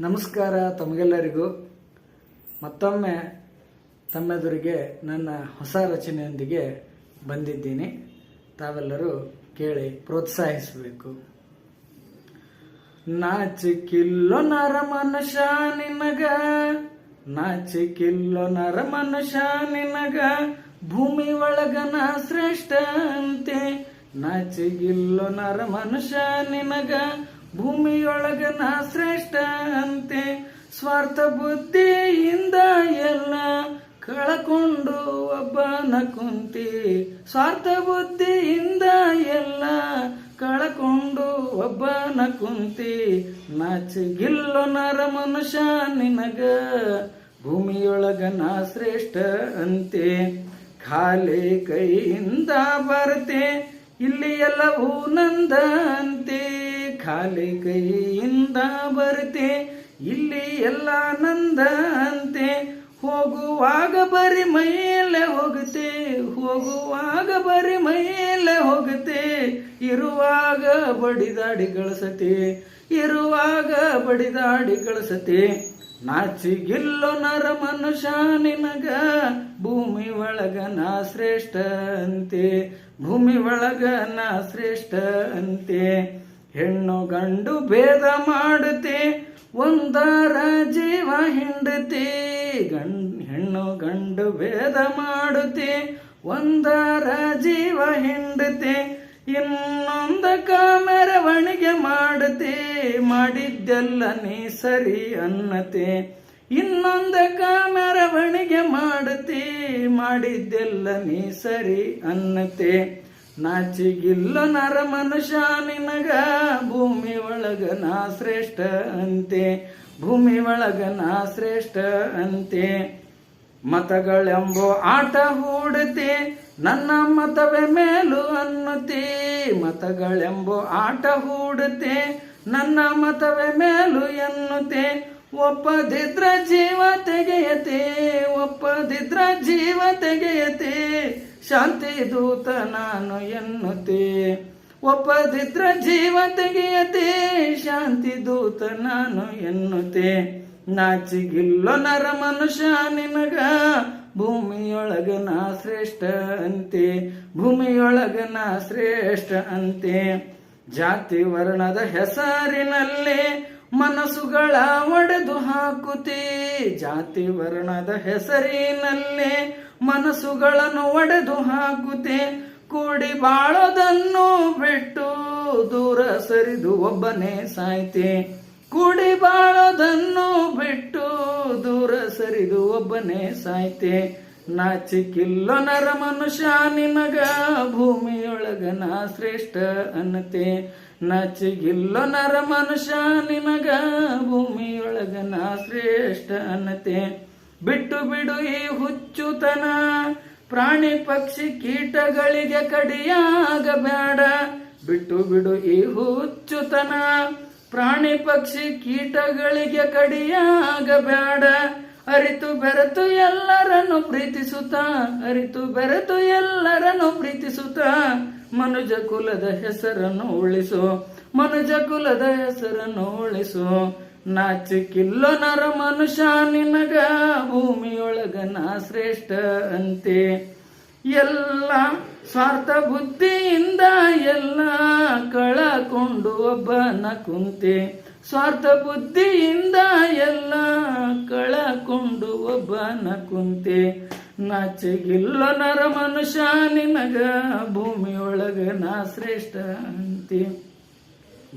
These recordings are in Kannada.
ನಮಸ್ಕಾರ ತಮಗೆಲ್ಲರಿಗೂ. ಮತ್ತೊಮ್ಮೆ ತಮ್ಮೆದುರಿಗೆ ನನ್ನ ಹೊಸ ರಚನೆಯೊಂದಿಗೆ ಬಂದಿದ್ದೀನಿ. ತಾವೆಲ್ಲರೂ ಕೇಳಿ ಪ್ರೋತ್ಸಾಹಿಸಬೇಕು. ನಾಚಿಕಿಲ್ಲೋ ನರ ಮನುಷ್ಯ ನಿನಗ, ನಾಚಿಕಿಲ್ಲೋ ನರ ಮನುಷ್ಯ ನಿನಗ, ಭೂಮಿ ಒಳಗನ ಶ್ರೇಷ್ಠ ಅಂತೆ. ನಾಚಿಗಿಲ್ಲೋ ನರ ಮನುಷ್ಯ ನಿನಗ ಭೂಮಿಯೊಳಗನ ಶ್ರೇಷ್ಠ ಅಂತೆ. ಸ್ವಾರ್ಥ ಬುದ್ಧಿಯಿಂದ ಎಲ್ಲ ಕಳಕೊಂಡು ಒಬ್ಬನ ಕುಂತಿ. ಸ್ವಾರ್ಥ ಬುದ್ಧಿಯಿಂದ ಎಲ್ಲ ಕಳಕೊಂಡು ಒಬ್ಬನ ಕುಂತಿ. ನಾಚಿಗಿಲ್ಲೋ ನರ ಮನುಷ್ಯ ನಿನಗ. ಭೂಮಿಯೊಳಗನ ಶ್ರೇಷ್ಠ ಅಂತೆ. ಖಾಲಿ ಕೈಯಿಂದ ಬರುತ್ತೆ ಇಲ್ಲಿ ಎಲ್ಲವೂ ನಂದ ಅಂತೆ. ಖಾಲಿ ಕೈಯಿಂದ ಬರುತ್ತೆ, ಇಲ್ಲಿ ಎಲ್ಲ ನಂದ ಅಂತೆ ಹೋಗುವಾಗ ಬರಿ ಮೇಲೆ ಹೋಗುತ್ತೆ, ಹೋಗುವಾಗ ಬರಿ ಮೇಲೆ ಹೋಗುತ್ತೆ. ಇರುವಾಗ ಬಡಿದಾಡಿ ಗಳಿಸತೆ ಇರುವಾಗ ಬಡಿದಾಡಿ ಗಳಿಸತೆ ನಾಚಿಗಿಲ್ಲೋ ನರ ಮನುಷ್ಯ ನಿನಗ, ಭೂಮಿ ಒಳಗ ನಾ ಶ್ರೇಷ್ಠ ಅಂತೆ. ಭೂಮಿ ಒಳಗ ನಾ ಶ್ರೇಷ್ಠ ಅಂತೆ. ಹೆಣ್ಣು ಗಂಡು ಭೇದ ಮಾಡುತ್ತೆ, ಒಂದರ ಜೀವ ಹಿಂಡತೆ. ಗಂಡ, ಹೆಣ್ಣು ಗಂಡು ಭೇದ ಮಾಡುತ್ತೆ, ಒಂದರ ಜೀವ ಹಿಂಡತೆ. ಇನ್ನೊಂದ ಮೆರವಣಿಗೆ ಮಾಡುತ್ತೆ, ಮಾಡಿದ್ದೆಲ್ಲ ನೀ ಸರಿ ಅನ್ನತೆ ಇನ್ನೊಂದ ಮೆರವಣಿಗೆ ಮಾಡುತ್ತೆ, ಮಾಡಿದ್ದೆಲ್ಲ ನೀ ಸರಿ ಅನ್ನತೆ ನಾಚಿಗಿಲ್ಲ ನರ ಮನುಷ್ಯ ನಿನಗ, ಭೂಮಿ ಒಳಗ ನಾ ಶ್ರೇಷ್ಠ ಅಂತೆ. ಭೂಮಿ ಒಳಗ ನಾ ಶ್ರೇಷ್ಠ ಅಂತೆ. ಮತಗಳೆಂಬೋ ಆಟ ಹೂಡುತ್ತೆ ನನ್ನ ಮತವೇ ಮೇಲು ಅನ್ನುತ್ತೆ ಮತಗಳೆಂಬೋ ಆಟ ಹೂಡುತ್ತೆ ನನ್ನ ಮತವೇ ಮೇಲು ಎನ್ನುತ್ತೆ ಒಪ್ಪದಿದ್ರ ಜೀವ ತೆಗೆಯತೆ, ಒಪ್ಪದಿದ್ರ ಜೀವ ತೆಗೆಯತೆ. ಶಾಂತಿ ದೂತ ನಾನು ಎನ್ನುತ್ತೆ. ಒಪ್ಪದಿದ್ರ ಜೀವ ತೆಗೆಯತೆ. ಶಾಂತಿ ದೂತ ನಾನು ಎನ್ನುತ್ತೆ. ನಾಚಿಗಿಲ್ಲೋ ನರ ಮನುಷ್ಯ ನಿನಗ. ಭೂಮಿಯೊಳಗ ನಾ ಶ್ರೇಷ್ಠ ಅಂತೆ. ಭೂಮಿಯೊಳಗ ನಾ ಶ್ರೇಷ್ಠ ಅಂತೆ. ಜಾತಿ ವರ್ಣದ ಹೆಸರಿನಲ್ಲಿ ಮನಸ್ಸುಗಳ ಒಡೆದು ಹಾಕುತ್ತೆ. ಜಾತಿ ವರ್ಣದ ಹೆಸರಿನಲ್ಲೇ ಮನಸ್ಸುಗಳನ್ನು ಒಡೆದು ಹಾಕುತ್ತೆ. ಕೂಡಿ ಬಾಳೋದನ್ನು ಬಿಟ್ಟು ದೂರ ಸರಿದು ಒಬ್ಬನೇ ಸಾಯ್ತೆ. ಕೂಡಿ ಬಾಳೋದನ್ನು ಬಿಟ್ಟು ದೂರ ಸರಿದು ಒಬ್ಬನೇ ಸಾಯ್ತೆ. ನಾಚಿಕಿಲ್ಲೋ ನರ ಮನುಷ್ಯ ನಿನಗ ಭೂಮಿಯೊಳಗ ನಾ ಶ್ರೇಷ್ಠ ಅನ್ನತೆ. ನಾಚಿಗಿಲ್ಲೋ ನರ ಮನುಷ್ಯ ನಿನಗ ಭೂಮಿಯೊಳಗ ನಾ ಶ್ರೇಷ್ಠ ಅನ್ನತೆ. ಬಿಟ್ಟು ಬಿಡು ಈ ಹುಚ್ಚುತನ, ಪ್ರಾಣಿ ಪಕ್ಷಿ ಕೀಟಗಳಿಗೆ ಕಡಿಯಾಗಬೇಡ. ಬಿಟ್ಟು ಬಿಡು ಈ ಹುಚ್ಚುತನ, ಪ್ರಾಣಿ ಪಕ್ಷಿ ಕೀಟಗಳಿಗೆ ಕಡಿಯಾಗಬೇಡ. ಅರಿತು ಬೆರೆತು ಎಲ್ಲರನ್ನು ಪ್ರೀತಿಸುತ್ತ, ಅರಿತು ಬೆರೆತು ಎಲ್ಲರನ್ನು ಪ್ರೀತಿಸುತ್ತ, ಮನುಜ ಕುಲದ ಹೆಸರನ್ನು ಉಳಿಸು, ಮನುಜ ಕುಲದ ಹೆಸರನ್ನು ಉಳಿಸು. ನಾಚಿಕಿಲ್ಲೋ ನರ ಮನುಷ್ಯ, ನಿನಗ ಭೂಮಿಯೊಳಗ ನಾ ಶ್ರೇಷ್ಠ ಅಂತೆ. ಎಲ್ಲ ಸ್ವಾರ್ಥ ಬುದ್ಧಿಯಿಂದ ಎಲ್ಲ ಕಳಕೊಂಡು ಒಬ್ಬನ ಕುಂತೆ. ಸ್ವಾರ್ಥ ಬುದ್ಧಿಯಿಂದ ಎಲ್ಲ ಕಳಕೊಂಡು ಒಬ್ಬನ ಕುಂತೆ. ನಾಚಿಗಿಲ್ಲ ನರ ಮನುಷ್ಯ ನಿನಗ ಭೂಮಿಯೊಳಗ ನಾ ಶ್ರೇಷ್ಠ ಅಂತೆ.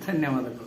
ಧನ್ಯವಾದಗಳು.